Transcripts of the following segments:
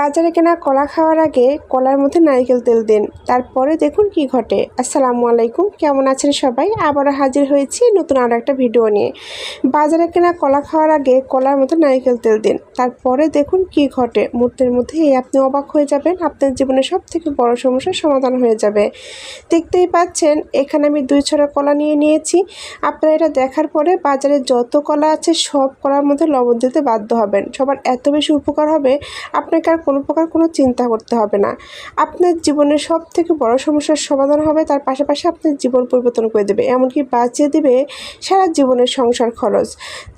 বাজারে কেনা কলা খাওয়ার আগে কলার মধ্যে নারিকেল তেল দিন। তারপরে দেখুন কি ঘটে। আসসালামু আলাইকুম, কেমন আছেন সবাই? আবারও হাজির হয়েছি নতুন আরও একটা ভিডিও নিয়ে। বাজারে কেনা কলা খাওয়ার আগে কলার মধ্যে নারকেল তেল দিন। তারপরে দেখুন কি ঘটে। মুহূর্তের মধ্যে আপনি অবাক হয়ে যাবেন। আপনার জীবনে সব থেকে বড় সমস্যার সমাধান হয়ে যাবে। দেখতেই পাচ্ছেন, এখানে আমি দুই ছড়া কলা নিয়ে নিয়েছি। আপনারা এটা দেখার পরে বাজারে যত কলা আছে সব কলার মধ্যে লবণ দিতে বাধ্য হবেন। সবার এত বেশি উপকার হবে, আপনাকে আর কোনো প্রকার কোনো চিন্তা করতে হবে না। আপনার জীবনের সব থেকে বড় সমস্যার সমাধান হবে, তার পাশাপাশি আপনার জীবন পরিবর্তন করে দেবে, এমনকি বাঁচিয়ে দেবে সারা জীবনের সংসার খরচ।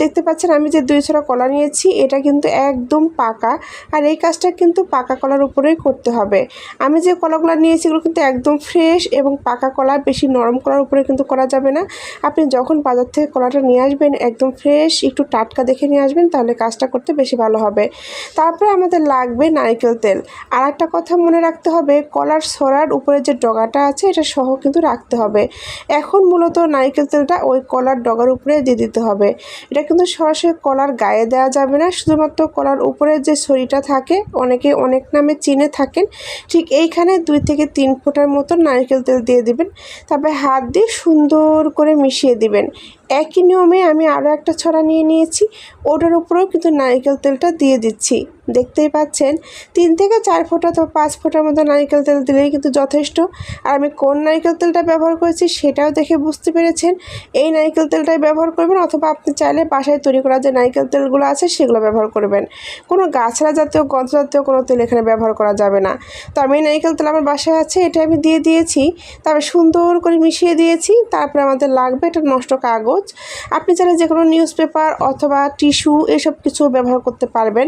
দেখতে পাচ্ছেন আমি যে দুই ছড়া কলা নিয়েছি, এটা কিন্তু একদম পাকা, আর এই কাজটা কিন্তু পাকা কলার উপরেই করতে হবে। আমি যে কলাগুলো নিয়েছি, এগুলো কিন্তু একদম ফ্রেশ এবং পাকা কলা, বেশি নরম কলার উপরে কিন্তু করা যাবে না। আপনি যখন বাজার থেকে কলাটা নিয়ে আসবেন, একদম ফ্রেশ একটু টাটকা দেখে নিয়ে আসবেন, তাহলে কাজটা করতে বেশি ভালো হবে। তারপরে আমাদের লাগবে নারকেল তেল। আর একটা কথা মনে রাখতে হবে, কলার ছড়ার উপরে যে ডগাটা আছে, এটা সহ কিন্তু রাখতে হবে। এখন মূলত নারকেল তেলটা ওই কলার ডগার উপরে দিয়ে দিতে হবে। এটা কিন্তু সরাসরি কলার গায়ে দেওয়া যাবে না, শুধুমাত্র কলার উপরে যে ছড়িটা থাকে, অনেকে অনেক নামে চিনে থাকেন, ঠিক এইখানে দুই থেকে তিন ফোঁটার মতো নারকেল তেল দিয়ে দিবেন। তারপরে হাত দিয়ে সুন্দর করে মিশিয়ে দিবেন। একই নিয়মে আমি আরও একটা ছড়া নিয়ে নিয়েছি, ওটার উপরেও কিন্তু নারিকেল তেলটা দিয়ে দিচ্ছি। দেখতেই পাচ্ছেন। তিন থেকে চার ফোঁটা তো পাঁচ ফোঁটার মতো নারকেল তেল দিলেই কিন্তু যথেষ্ট। আর আমি কোন নারকেল তেলটা ব্যবহার করেছি সেটাও দেখে বুঝতে পেরেছেন। এই নারকেল তেলটাই ব্যবহার করবেন অথবা আপনি চাইলে বাসায় তৈরি করা যে নারিকেল তেলগুলো আছে সেগুলো ব্যবহার করবেন। কোনো গাছড়া জাতীয় গন্ধ জাতীয় কোনো তেল এখানে ব্যবহার করা যাবে না। তো আমি নারকেল তেল আমার বাসায় আছে, এটা আমি দিয়ে দিয়েছি। তারপরে সুন্দর করে মিশিয়ে দিয়েছি, তারপরে আমাদের লাগবে এটা নষ্ট কাগজ। আপনি চাইলে যে কোনো নিউজ পেপার অথবা টিস্যু এসব কিছু ব্যবহার করতে পারবেন।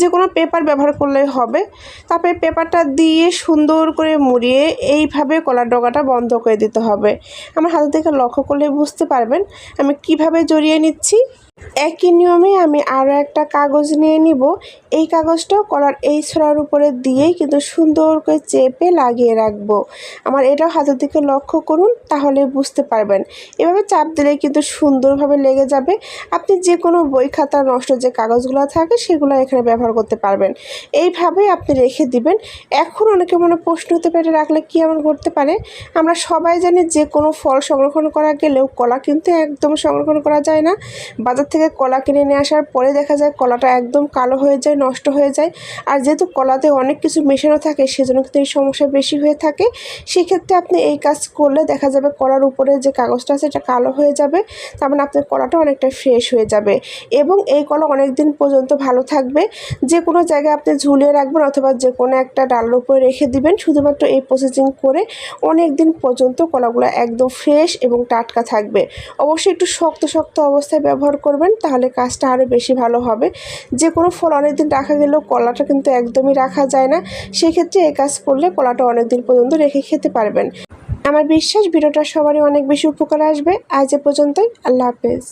যে কোনো পেপার ব্যবহার করলেই হবে। তারপরে পেপারটা দিয়ে সুন্দর করে মুড়িয়ে এইভাবে কলার ডগাটা বন্ধ করে দিতে হবে। আমার হাতে থেকে লক্ষ্য করলে বুঝতে পারবেন আমি কীভাবে জড়িয়ে নিচ্ছি। একই নিয়মে আমি আরও একটা কাগজ নিয়ে নিব। এই কাগজটাও কলার এই ছড়ার উপরে দিয়েই কিন্তু সুন্দর করে চেপে লাগিয়ে রাখব। আমার এটাও হাতের দিকে লক্ষ্য করুন, তাহলে বুঝতে পারবেন। এভাবে চাপ দিলে কিন্তু সুন্দরভাবে লেগে যাবে। আপনি যে কোনো বই খাতা নষ্ট যে কাগজগুলো থাকে, সেগুলো এখানে ব্যবহার করতে পারবেন। এইভাবে আপনি রেখে দিবেন। এখন অনেকে মনে প্রশ্ন হতে পেটে রাখলে কী এমন ঘটতে পারে? আমরা সবাই জানি যে কোনো ফল সংরক্ষণ করা গেলেও কলা কিন্তু একদম সংরক্ষণ করা যায় না। বাজার থেকে কলা কিনে নিয়ে আসার পরে দেখা যায় কলাটা একদম কালো হয়ে যায়, নষ্ট হয়ে যায়। আর যেহেতু কলাতে অনেক কিছু মেশানো থাকে, সেজন্য কিন্তু এই সমস্যা বেশি হয়ে থাকে। সেক্ষেত্রে আপনি এই কাজ করলে দেখা যাবে কলার উপরে যে কাগজটা আছে, এটা কালো হয়ে যাবে। তার মানে আপনার কলাটা অনেকটা ফ্রেশ হয়ে যাবে। এবং এই কলা অনেক দিন পর্যন্ত ভালো থাকবে। যে কোনো জায়গায় আপনি ঝুলিয়ে রাখবেন অথবা যে কোনো একটা ডালের উপরে রেখে দিবেন। শুধুমাত্র এই প্রসেসিং করে অনেক দিন পর্যন্ত কলাগুলো একদম ফ্রেশ এবং টাটকা থাকবে। অবশ্যই একটু শক্ত শক্ত অবস্থায় ব্যবহার করবেন। তাহলে কাজটা আরও বেশি ভালো হবে। যে কোনো ফল অনেকদিন রাখা গেলেও কলাটা কিন্তু একদমই রাখা যায় না। সেক্ষেত্রে এই কাজ করলে কলাটা অনেকদিন পর্যন্ত রেখে খেতে পারবেন। আমার বিশ্বাস, ভিডিওটা সবারই অনেক বেশি উপকার আসবে। আজ এ পর্যন্তই। আল্লাহ হাফেজ।